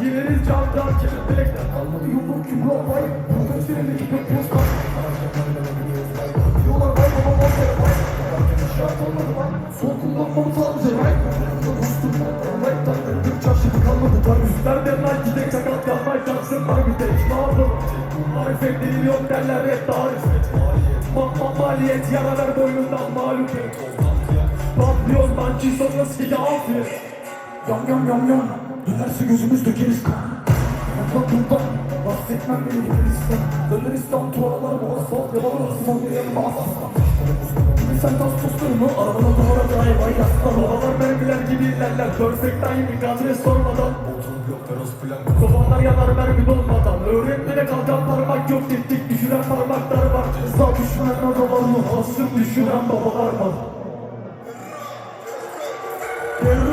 Gireriz camdan kelebekler Kalmadı yumruk yumruğa bay Burada seninle gidip posta Diyorlar bay baba ortaya bay Şart olmadı lan Sol kullanmamı sadece right Dostum right tan Döndük çarşıda kalmadı var Üstlerden lan gidek sakat yapmak Yaksın var bir tek ne yapalım Marifet derler hep tarif. Ma ma maliyet yaralar boynundan mağlubiyet Patlıyor mançi sonrası ya afiyet Yam yam yam yam. Dönerse gözümüz dökeriz. Kan Bundan bundan Bahsetmem beni Yunanistan Döneristan tuğralarım o asfalt Yalan asfalt yanıma asfalt sen tas toslarımı Arabana duvara drive ay yaslan Babalar mermiler gibi ilerler. Perfect timing adres sormadan. Sobanlar yanar mermi dolmadan. Öğretmene kalkan parmak yok Gittik düşüren parmaklar var. Ceza düşmeyen adalar mı? Hasım düşüren babalar var We're